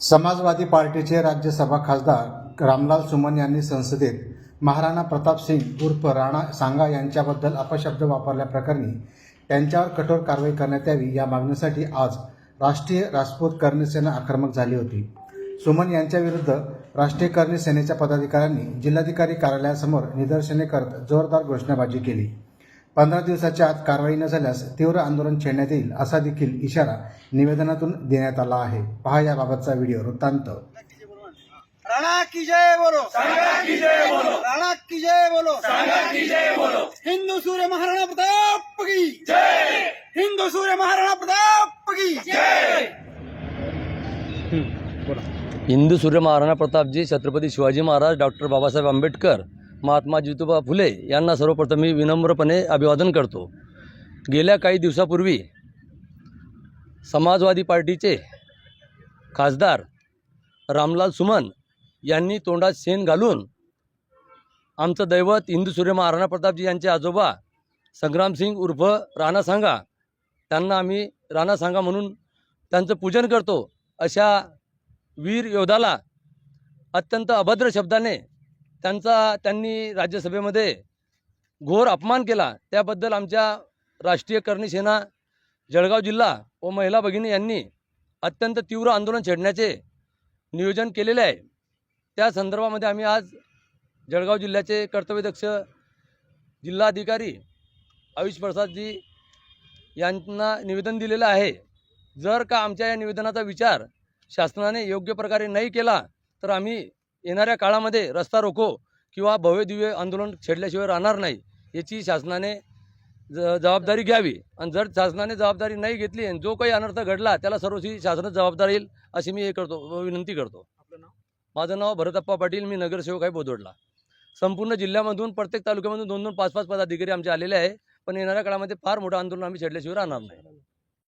समाजवादी पार्टीचे राज्यसभा खासदार रामलाल सुमन यांनी संसदेत महाराणा प्रताप सिंग उर्फ राणा सांगा यांच्याबद्दल अपशब्द वापरल्याप्रकरणी त्यांच्यावर कठोर कारवाई करण्यात यावी या मागणीसाठी आज राष्ट्रीय राजपूत कर्णी सेना आक्रमक झाली होती. सुमन यांच्याविरुद्ध राष्ट्रीय कर्णी सेनेच्या पदाधिकाऱ्यांनी जिल्हाधिकारी कार्यालयासमोर निदर्शने करत जोरदार घोषणाबाजी केली. पंधरा दिवसाच्या आत कारवाई न झाल्यास तीव्र आंदोलन छेडण्यात येईल असा देखील इशारा निवेदनातून देण्यात आला आहे. पहा याबाबतचा व्हिडिओ वृत्तांत. राणा की जय बोलो. सांगा की जय बोलो. राणा की जय बोलो. सांगा की जय बोलो. हिंदू सूर्य महाराणा प्रताप की. जय. हिंदू सूर्य महाराणा प्रताप की. जय. हिंदू सूर्य महाराणा प्रतापजी छत्रपती शिवाजी महाराज डॉक्टर बाबासाहेब आंबेडकर महात्मा ज्योतिबा फुले यांना सर्वप्रथम मी विनम्रपणे अभिवादन करतो. गेल्या काही दिवसापूर्वी समाजवादी पार्टीचे खासदार रामलाल सुमन यांनी तोंडात शेण घालून आमचं दैवत हिंदू सूर्य महाराणा प्रतापजी यांचे आजोबा संग्रामसिंग उर्फ राणा सांगा त्यांना आम्ही राणा सांगा म्हणून त्यांचं पूजन करतो. अशा वीर योद्धाला अत्यंत अभद्र शब्दाने त्यांचा त्यांनी राज्यसभेमध्ये घोर अपमान केला. त्याबद्दल आमच्या राष्ट्रीय करणी सेना जळगाव जिल्हा व महिला भगिनी यांनी अत्यंत तीव्र आंदोलन छेडण्याचे नियोजन केलेले आहे. त्या संदर्भामध्ये आम्ही आज जळगाव जिल्ह्याचे कर्तव्यदक्ष जिल्हाधिकारी आयुष प्रसादजी यांना निवेदन दिलेलं आहे. जर का आमच्या या निवेदनाचा विचार शासनाने योग्य प्रकारे नाही केला तर आम्ही येणाऱ्या काळामध्ये रस्ता रोको किंवा भव्य दिव्य आंदोलन छेडल्याशिवाय राहणार नाही याची शासनाने ज जबाबदारी घ्यावी. आणि जर शासनाने जबाबदारी नाही घेतली आणि जो काही अनर्थ घडला त्याला सर्वस्वी शासनात जबाबदार येईल अशी मी हे करतो विनंती करतो. माझं नाव भरतप्पा पाटील मी नगरसेवक आहे बोदवडला संपूर्ण जिल्ह्यामधून प्रत्येक तालुक्यामधून दोन दोन पाच पाच पदाधिकारी आमचे आलेले आहे पण येणाऱ्या काळामध्ये फार मोठं आंदोलन आम्ही छेडल्याशिवाय राहणार नाही.